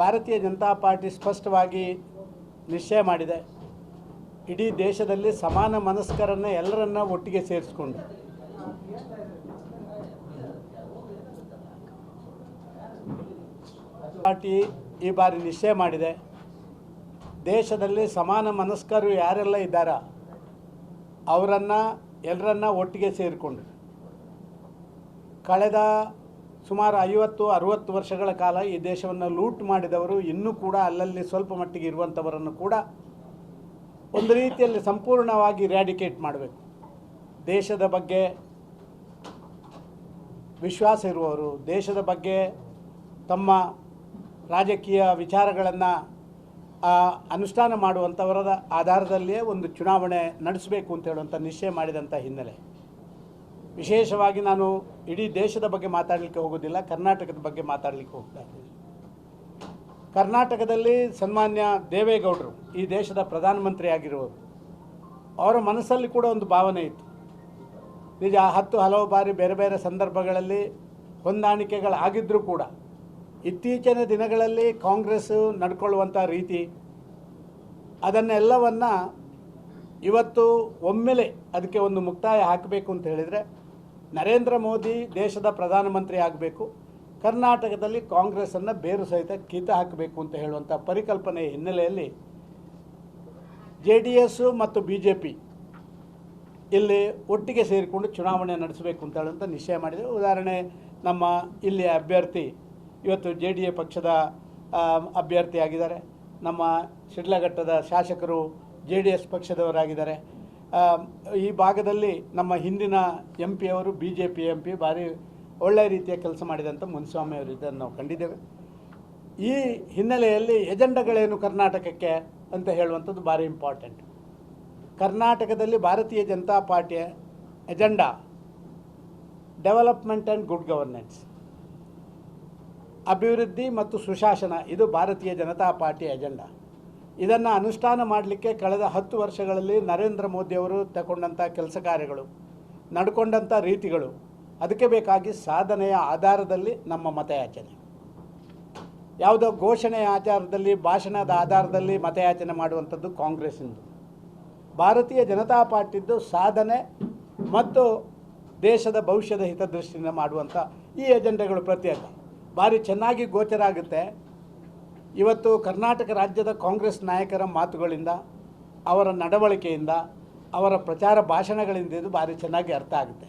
ಭಾರತೀಯ ಜನತಾ ಪಾರ್ಟಿ ಸ್ಪಷ್ಟವಾಗಿ ನಿಶ್ಚಯ ಮಾಡಿದೆ. ಇಡೀ ದೇಶದಲ್ಲಿ ಸಮಾನ ಮನಸ್ಕರನ್ನು ಎಲ್ಲರನ್ನ ಒಟ್ಟಿಗೆ ಸೇರಿಸ್ಕೊಂಡು. ಪಾರ್ಟಿ ಈ ಬಾರಿ ನಿಶ್ಚಯ ಮಾಡಿದೆ. ದೇಶದಲ್ಲಿ ಸಮಾನ ಮನಸ್ಕರು ಯಾರೆಲ್ಲ ಇದ್ದಾರ, ಅವರನ್ನು, ಎಲ್ಲರನ್ನ ಒಟ್ಟಿಗೆ ಸೇರಿಕೊಂಡು. ಕಳೆದ ಸುಮಾರು ಐವತ್ತು, ಅರುವತ್ತು ವರ್ಷಗಳ ಕಾಲ ಈ ದೇಶವನ್ನು ಲೂಟ್ ಮಾಡಿದವರು ಇನ್ನೂ ಕೂಡ ಅಲ್ಲಲ್ಲಿ ಸ್ವಲ್ಪ ಮಟ್ಟಿಗೆ ಇರುವಂಥವರನ್ನು ಕೂಡ ಒಂದು ರೀತಿಯಲ್ಲಿ ಸಂಪೂರ್ಣವಾಗಿ ರ್ಯಾಡಿಕೇಟ್ ಮಾಡಬೇಕು. ದೇಶದ ಬಗ್ಗೆ ವಿಶ್ವಾಸ ಇರುವವರು, ದೇಶದ ಬಗ್ಗೆ ತಮ್ಮ ರಾಜಕೀಯ ವಿಚಾರಗಳನ್ನು ಅನುಷ್ಠಾನ ಮಾಡುವಂಥವರ ಆಧಾರದಲ್ಲಿಯೇ ಒಂದು ಚುನಾವಣೆ ನಡೆಸಬೇಕು ಅಂತ ಹೇಳುವಂಥ ನಿಶ್ಚಯ ಮಾಡಿದಂಥ ಹಿನ್ನೆಲೆ. ವಿಶೇಷವಾಗಿ ನಾನು ಇಡೀ ದೇಶದ ಬಗ್ಗೆ ಮಾತಾಡಲಿಕ್ಕೆ ಹೋಗೋದಿಲ್ಲ ಕರ್ನಾಟಕದ ಬಗ್ಗೆ ಮಾತಾಡಲಿಕ್ಕೆ ಹೋಗ್ತಾ ಕರ್ನಾಟಕದಲ್ಲಿ ಸನ್ಮಾನ್ಯ ದೇವೇಗೌಡರು ಈ ದೇಶದ ಪ್ರಧಾನಮಂತ್ರಿ ಆಗಿರುವವರು ಅವರ ಮನಸ್ಸಲ್ಲಿ ಕೂಡ ಒಂದು ಭಾವನೆ ಇತ್ತು. ನಿಜ, ಹತ್ತು ಹಲವು ಬಾರಿ ಬೇರೆ ಬೇರೆ ಸಂದರ್ಭಗಳಲ್ಲಿ ಹೊಂದಾಣಿಕೆಗಳಾಗಿದ್ದರೂ ಕೂಡ ಇತ್ತೀಚಿನ ದಿನಗಳಲ್ಲಿ ಕಾಂಗ್ರೆಸ್ ನಡ್ಕೊಳ್ಳುವಂಥ ರೀತಿ, ಅದನ್ನೆಲ್ಲವನ್ನು ಇವತ್ತು ಒಮ್ಮೆಲೆ ಅದಕ್ಕೆ ಒಂದು ಮುಕ್ತಾಯ ಹಾಕಬೇಕು ಅಂತ ಹೇಳಿದರೆ ನರೇಂದ್ರ ಮೋದಿ ದೇಶದ ಪ್ರಧಾನಮಂತ್ರಿ ಆಗಬೇಕು, ಕರ್ನಾಟಕದಲ್ಲಿ ಕಾಂಗ್ರೆಸ್ಸನ್ನು ಬೇರು ಸಹಿತ ಕಿತ್ತು ಹಾಕಬೇಕು ಅಂತ ಹೇಳುವಂಥ ಪರಿಕಲ್ಪನೆ ಹಿನ್ನೆಲೆಯಲ್ಲಿ ಜೆ ಡಿ ಎಸ್ಸು ಮತ್ತು ಬಿ ಜೆ ಪಿ ಇಲ್ಲಿ ಒಟ್ಟಿಗೆ ಸೇರಿಕೊಂಡು ಚುನಾವಣೆ ನಡೆಸಬೇಕು ಅಂತ ಹೇಳುವಂಥ ನಿಶ್ಚಯ ಮಾಡಿದೆ ಉದಾಹರಣೆ, ನಮ್ಮ ಇಲ್ಲಿಯ ಅಭ್ಯರ್ಥಿ, ಇವತ್ತು ಜೆ ಡಿ ಎ ಪಕ್ಷದ ಅಭ್ಯರ್ಥಿಯಾಗಿದ್ದಾರೆ. ನಮ್ಮ ಶಿಡ್ಲಘಟ್ಟದ ಶಾಸಕರು ಜೆ ಡಿ ಎಸ್ ಪಕ್ಷದವರಾಗಿದ್ದಾರೆ. ಈ ಭಾಗದಲ್ಲಿ ನಮ್ಮ ಹಿಂದಿನ ಎಂ ಪಿಯವರು B J P M P ಭಾರಿ ಒಳ್ಳೆಯ ರೀತಿಯ ಕೆಲಸ ಮಾಡಿದಂಥ ಮುನಿಸ್ವಾಮಿ ಅವರು ಇದನ್ನು ನಾವು ಕಂಡಿದ್ದೇವೆ. ಈ ಹಿನ್ನೆಲೆಯಲ್ಲಿ ಎಜೆಂಡಗಳೇನು ಕರ್ನಾಟಕಕ್ಕೆ ಅಂತ ಹೇಳುವಂಥದ್ದು ಭಾರಿ ಇಂಪಾರ್ಟೆಂಟ್ ಕರ್ನಾಟಕದಲ್ಲಿ ಭಾರತೀಯ ಜನತಾ ಪಾರ್ಟಿಯ agenda development and good governance ಅಭಿವೃದ್ಧಿ ಮತ್ತು ಸುಶಾಸನ, ಇದು ಭಾರತೀಯ ಜನತಾ ಪಾರ್ಟಿಯ ಎಜೆಂಡಾ ಇದನ್ನು ಅನುಷ್ಠಾನ ಮಾಡಲಿಕ್ಕೆ ಕಳೆದ ಹತ್ತು ವರ್ಷಗಳಲ್ಲಿ ನರೇಂದ್ರ ಮೋದಿಯವರು ತಗೊಂಡಂಥ ಕೆಲಸ ಕಾರ್ಯಗಳು ನಡ್ಕೊಂಡಂಥ ರೀತಿಗಳು, ಅದಕ್ಕೆ ಬೇಕಾಗಿ ಸಾಧನೆಯ ಆಧಾರದಲ್ಲಿ ನಮ್ಮ ಮತಯಾಚನೆ. ಯಾವುದೋ ಘೋಷಣೆಯ ಆಧಾರದಲ್ಲಿ ಭಾಷಣದ ಆಧಾರದಲ್ಲಿ ಮತಯಾಚನೆ ಮಾಡುವಂಥದ್ದು ಕಾಂಗ್ರೆಸ್ಸಿಂದು. ಭಾರತೀಯ ಜನತಾ ಪಾರ್ಟಿದ್ದು ಸಾಧನೆ ಮತ್ತು ದೇಶದ ಭವಿಷ್ಯದ ಹಿತದೃಷ್ಟಿಯಿಂದ ಮಾಡುವಂಥ ಈ ಎಜೆಂಡೆಗಳು ಪ್ರತ್ಯೇಕ ಭಾರಿ ಚೆನ್ನಾಗಿ ಗೋಚರ ಆಗುತ್ತೆ. ಇವತ್ತು ಕರ್ನಾಟಕ ರಾಜ್ಯದ ಕಾಂಗ್ರೆಸ್ ನಾಯಕರ ಮಾತುಗಳಿಂದ, ಅವರ ನಡವಳಿಕೆಯಿಂದ, ಅವರ ಪ್ರಚಾರ ಭಾಷಣಗಳಿಂದ ಇದು ಭಾರಿ ಚೆನ್ನಾಗಿ ಅರ್ಥ ಆಗುತ್ತೆ.